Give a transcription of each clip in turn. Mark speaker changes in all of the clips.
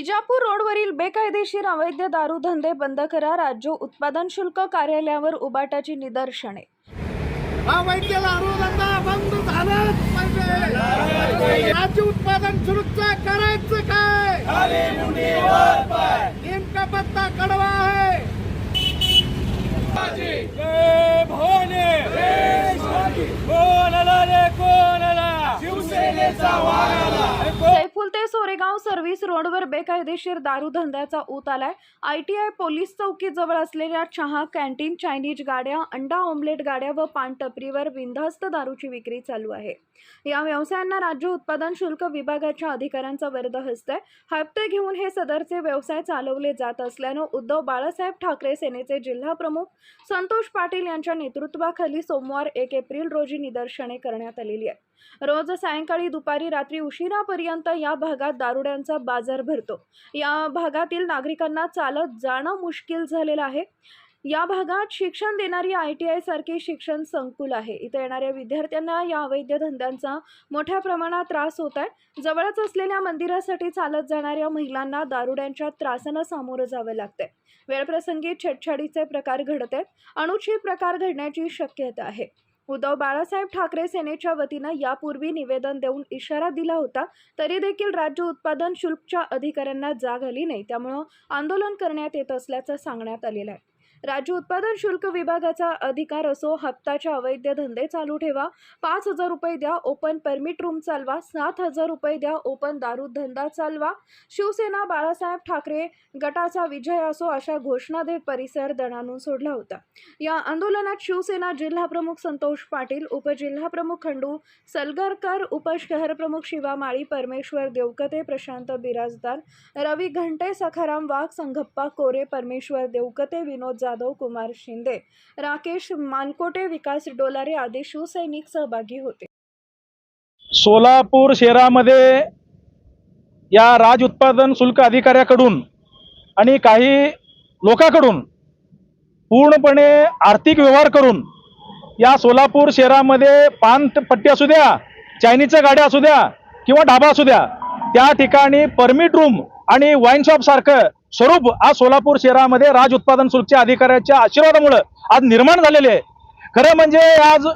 Speaker 1: विजापूर रोडवरील बेकायदेशीर अवैध दारू धंदे बंद करा. राज्य उत्पादन शुल्क कार्यालयावर उबाटाची निदर्शने.
Speaker 2: अवैध दारूधंदा बंद झालाच पाहिजे. राज्य उत्पादन शुल्कचं करायचं काय? नेमका पत्ता कडवा आहे.
Speaker 1: कोरेगाव सर्व्हिस रोडवर बेकायदेशीर दारू धंद्याचा ऊत आलाय. आयटीआय पोलीस चौकीजवळ असलेल्या चहा कॅन्टीन चायनीज गाड्या अंडा ऑमलेट गाड्या व पानटपरीवर बिनधास्त दारूची विक्री चालू आहे. या व्यवसायांना राज्य उत्पादन शुल्क विभागाच्या अधिकाऱ्यांचा वर्द हस्त हप्ते घेऊन हे सदरचे व्यवसाय चालवले जात असल्यानं उद्धव बाळासाहेब ठाकरे सेनेचे जिल्हा प्रमुख संतोष पाटील यांच्या नेतृत्वाखाली सोमवार एक एप्रिल रोजी निदर्शने करण्यात आलेली आहे रोज सायंकाळी दुपारी रात्री उशिरापर्यंत या भागात दारुड्यांचा बाजार भरतो. या भागातील नागरिकांना चालत जाणं मुश्किल झालेलं आहे. या भागात शिक्षण देणारी आय टी आय सारखी शिक्षण संकुल आहे. इथं येणाऱ्या विद्यार्थ्यांना या अवैध धंद्यांचा मोठ्या प्रमाणात त्रास होत आहे. जवळच असलेल्या मंदिरासाठी चालत जाणाऱ्या महिलांना दारुड्यांच्या त्रासानं सामोरं जावं लागतंय. वेळप्रसंगी छेडछाडीचे प्रकार घडत आहेत. अनुचित प्रकार घडण्याची शक्यता आहे. उद्धव बाळासाहेब ठाकरे सेनेच्या वतीनं यापूर्वी निवेदन देऊन इशारा दिला होता तरी देखील राज्य उत्पादन शुल्कच्या अधिकाऱ्यांना जाग आली नाही. त्यामुळं आंदोलन करण्यात येत असल्याचं सांगण्यात आलेलं आहे. राज्य उत्पादन शुल्क विभागाचा अधिकार असो हप्ताच्या अवैध धंदे चालू ठेवा पाच हजार रुपये द्या ओपन परमिट रूम चालवा सात हजार रुपये द्या ओपन दारू धंदा चालवा. शिवसेना बाळासाहेब ठाकरे गटाचा विजय असो अशा घोषणा देत परिसर दणानून सोडला होता. या आंदोलनात शिवसेना जिल्हाप्रमुख संतोष पाटील उपजिल्हाप्रमुख खंडू सलगरकर उपशहरप्रमुख शिवा माळी परमेश्वर देवकते प्रशांत बिराजदार रवी घंटे सखाराम वाघ संघप्पा कोरे परमेश्वर देवकते विनोद जाधव कुमार शिंदे राकेश मानकोटे विकास डोलारे आदी शिवसैनिक सहभागी होते.
Speaker 3: सोलापूर शहरामध्ये या राज उत्पादन शुल्क अधिकाऱ्याकडून आणि काही लोकांकडून पूर्णपणे आर्थिक व्यवहार करून या सोलापूर शहरामध्ये पान पट्टी असू द्या चायनीजच्या गाड्या असू द्या किंवा ढाबा असू द्या त्या ठिकाणी परमिट रूम आणि वाईन शॉप सारखं स्वरूप आज सोलापूर शहरामध्ये राज उत्पादन शुल्कच्या अधिकाऱ्याच्या आशीर्वादामुळं आज निर्माण झालेले आहे. खरं म्हणजे आज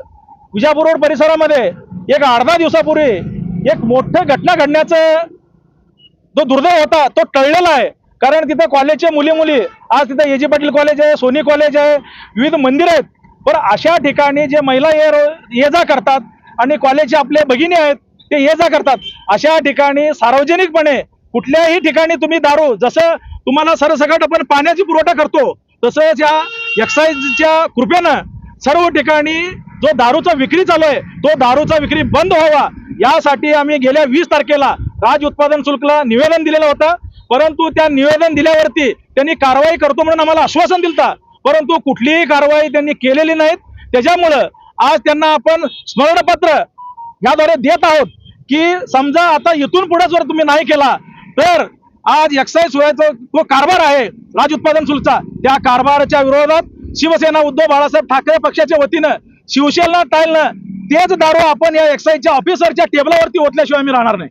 Speaker 3: विजापूर रोड परिसरामध्ये एक अर्धा दिवसापूर्वी एक मोठं घटना घडण्याचं जो दुर्दैव होता तो टळलेला आहे. कारण तिथं कॉलेजचे मुली मुली आज तिथं ए. जी. पाटील कॉलेज आहे सोनी कॉलेज आहे विविध मंदिर आहेत. पण अशा ठिकाणी जे महिला ये ये जा करतात आणि कॉलेजचे आपले भगिनी आहेत ते ये जा करतात. अशा ठिकाणी सार्वजनिकपणे कुठल्याही ठिकाणी तुम्ही दारू जसं तुम्हाला सरसकट आपण पाण्याची पुरवठा करतो तसंच या एक्साईजच्या कृपेनं सर्व ठिकाणी जो दारूचा विक्री चालू आहे तो दारूचा विक्री बंद व्हावा. यासाठी आम्ही गेल्या वीस तारखेला राज उत्पादन शुल्कला निवेदन दिलेलं होतं. परंतु त्या निवेदन दिल्यावरती त्यांनी कारवाई करतो म्हणून आम्हाला आश्वासन दिलता परंतु कुठलीही कारवाई त्यांनी केलेली नाहीत. त्याच्यामुळं आज त्यांना आपण स्मरणपत्र याद्वारे देत आहोत की समजा आता इथून पुढे जर तुम्ही नाही केला तर आज एक्साईज सोयाचा तो कारभार आहे राज उत्पादन शुल्कचा त्या कारभाराच्या विरोधात शिवसेना उद्धव बाळासाहेब ठाकरे पक्षाच्या वतीनं शिवसेना टाळणं तेच दारू आपण या एक्साईजच्या ऑफिसरच्या टेबलावरती ओतल्याशिवाय मी राहणार नाही.